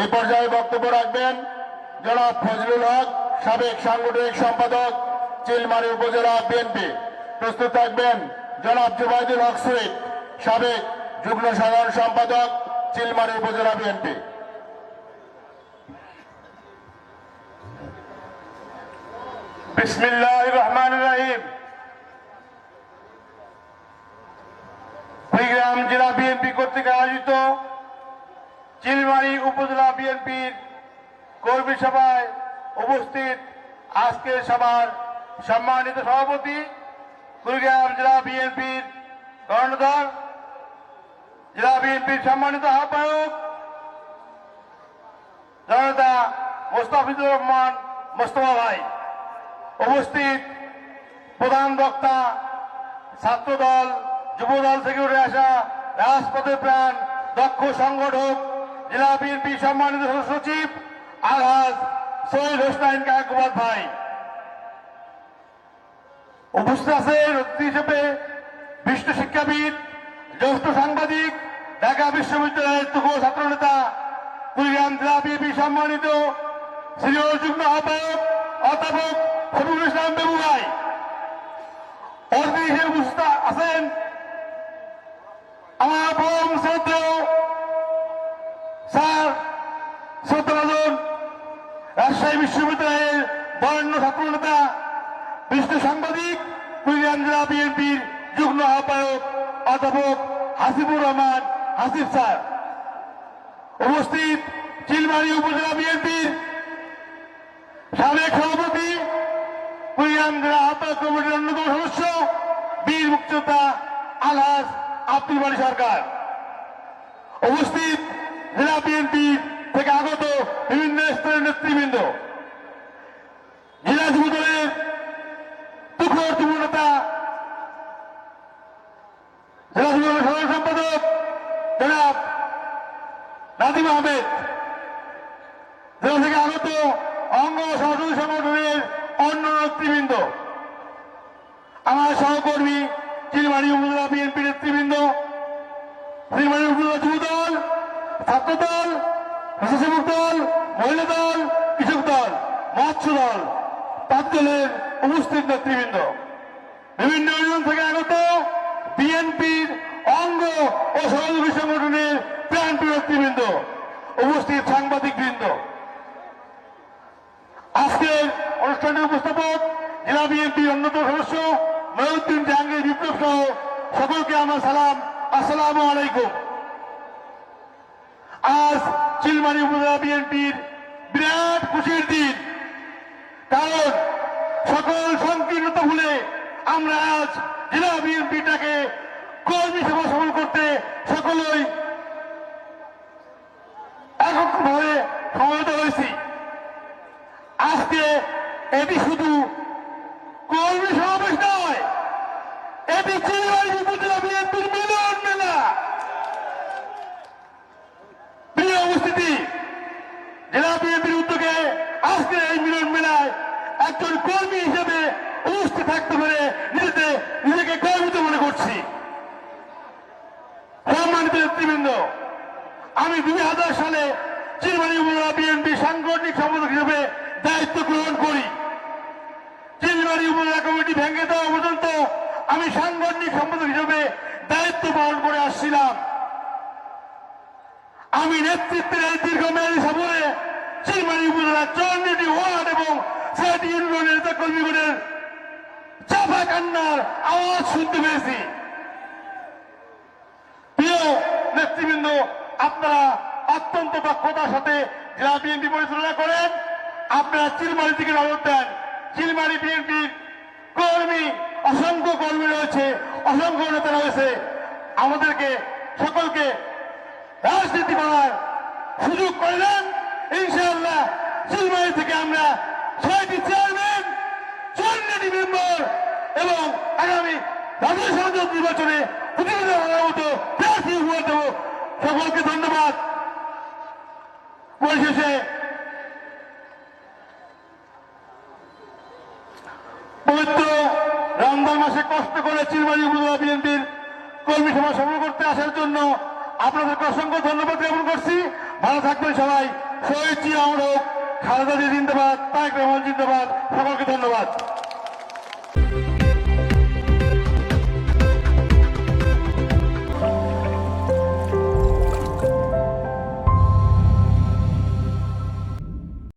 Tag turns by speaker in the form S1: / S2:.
S1: এই পর্যায়ে বক্তব্য রাখবেন জনাব ফজলুল হক, সাবেক সাংগঠনিক সম্পাদক, চিলমারি উপজেলা বিএনপি। প্রস্তুত থাকবেন জনাব জুবাইদুল হক সুইদ সাবেক যুগ্ম সাধারণ সম্পাদক, চিলমারি উপজেলা বিএনপি।
S2: বিসমিল্লাহ রহমান রাহিম। কুড়িগ্রাম জেলা বিএনপি কর্তৃক আয়োজিত চিলমারি উপজেলা বিএনপির কর্মী সভায় উপস্থিত আজকের সভার সম্মানিত সভাপতি কুড়িগ্রাম জেলা বিএনপির কর্ণধার, জেলা বিএনপির সম্মানিত আহ্বায়ক, জনতা মোস্তাফিজুর রহমান মোস্তফা ভাই। উপস্থিত প্রধান বক্তা, ছাত্রদল, যুবদল থেকে উঠে আসা রাজপথের প্রাণ দক্ষ সংগঠক জেলা বিএনপি সম্মানিত সচিব আলহাজ সৈয়দ হোসনাইন কাকুবাদ ভাই। উপস্থিত আছেন অতিথি হিসেবে বিশিষ্ট শিক্ষাবিদ, জ্যেষ্ঠ সাংবাদিক, ঢাকা বিশ্ববিদ্যালয়ের তুক ছাত্র নেতা কুড়িগ্রাম জেলা বিএনপি সম্মানিত সিনিয়র যুগ্ম আহ্বায়ক অধ্যাপক শফিকুল ইসলাম বেবু ভাই। অতিথি হিসেবে উপস্থিত আছেন স্যার শ্রদ্ধাভাজন রাজশাহী বিশ্ববিদ্যালয়ের বরেণ্য ছাত্র নেতা বিশিষ্ট সাংবাদিক, কুড়িগ্রাম জেলা বিএনপির যুগ্ম আহ্বায়ক, অধ্যাপক হাসিবুর রহমান হাসিফ স্যার। উপস্থিত চিলমারি উপজেলা বিএনপির সাবেক সভাপতি, কুড়িগ্রাম জেলা আহ্বায়ক কমিটির অন্যতম সদস্য, বীর মুক্তিযোদ্ধা আলহাজ আব্দুল বাড়ি সরকার। উপস্থিত জেলা বিএনপি থেকে আগত বিভিন্ন স্তরের নেতৃবৃন্দ। জেলা যুব দলের তুখর যুব জেলা যুব সাধারণ সম্পাদক জনাব নাজিম আহমেদ জেলা থেকে আগত অঙ্গ সহযোগী সংগঠনের অন্য নেতৃবৃন্দ আমার সহকর্মী চিলমারি উপজেলা বিএনপি নেতৃবৃন্দ চিলমারি উপজেলা যুব দল ছাত্র দল স্বেচ্ছাসেবক দল, মহিলা দল, কৃষক দল, মৎস্য দল, তার দলের উপস্থিত নেতৃবৃন্দ। বিভিন্ন ইউনিয়ন থেকে আগত বিএনপির অঙ্গ ও সহযোগী সংগঠনের প্রাণপ্রিয় নেতৃবৃন্দ, উপস্থিত সাংবাদিক বৃন্দ আজকের অনুষ্ঠানের উপস্থাপক জেলা বিএনপির অন্যতম সদস্য মহিউদ্দিন জাহাঙ্গীর বিপ্লব সহ সকলকে আমার সালাম, আসসালামু আলাইকুম। আজ চিলমারি উপজেলা বিএনপির বিরাট খুশির দিন। কারণ সকল সংকীর্ণতা ভুলে আমরা আজ জেলা বিএনপিটাকে কর্মী সভা সফল করতে সকলেই এককভাবে সমবেত হয়েছি। আজকে এটি শুধু কর্মী সমাবেশ নয়, এটি চিলমারি উপজেলা বিএনপির মিলন মেলা প্রিয় উপস্থিতি। জেলা বিএনপির উদ্যোগে আজকের এই মিলন মেলায় একজন কর্মী হিসেবে উপস্থিত থাকতে পারে নিজেতে নিজেকে গর্বিত মনে করছি। সম্মানিত নেতৃবৃন্দ, আমি দুই হাজার সালে চিলমারি উপজেলা বিএনপি সাংগঠনিক সম্পাদক হিসেবে দায়িত্ব গ্রহণ করি। চিলমারি উপজেলা কমিটি ভেঙে দেওয়া পর্যন্ত আমি সাংগঠনিক সম্পাদক হিসেবে দায়িত্ব পালন করে আসছিলাম। আমি নেতৃত্বের এই দীর্ঘমেয়াদী সফরে চিলমারি উপজেলা চন্ডিটি ওয়ার্ড এবং সিআইটি ইউনিয়নের নেতা কর্মীগণের চাপা কান্নার আওয়াজ শুনতে পেয়েছি। প্রিয় নেতৃবৃন্দ, আপনারা অত্যন্ত দক্ষতার সাথে জেলা বিএনপি পরিচালনা করেন। আপনারা চিলমারি থেকে নজর দেন। চিলমারি বিএনপির কর্মী, অসংখ্য কর্মী রয়েছে, অসংখ্য নেতা রয়েছে। আমাদেরকে সকলকে রাজনীতি করার সুযোগ করে দেন ইনশাআল্লাহ থেকে আমরা ছয়টি চেয়ারম্যান চল্লিশটি মেম্বার এবং আগামী জাতীয় সংসদ নির্বাচনে প্রতিনিধি হওয়ার মতো প্রার্থী উপহার দেব। সকলকে ধন্যবাদ। পরিশেষে পবিত্র রমজান মাসে কষ্ট করে চিলমারি উপজেলা বিএনপির কর্মী সভা সফল করতে আসার জন্য আপনাদেরকে অসংখ্য ধন্যবাদ জ্ঞাপন করছি। ভালো থাকবেন সবাই। শহীদ জিয়া আমরা খালেদা জিয়া জিন্দাবাদ তাইক রহমান জিন্দাবাদ। সকলকে ধন্যবাদ।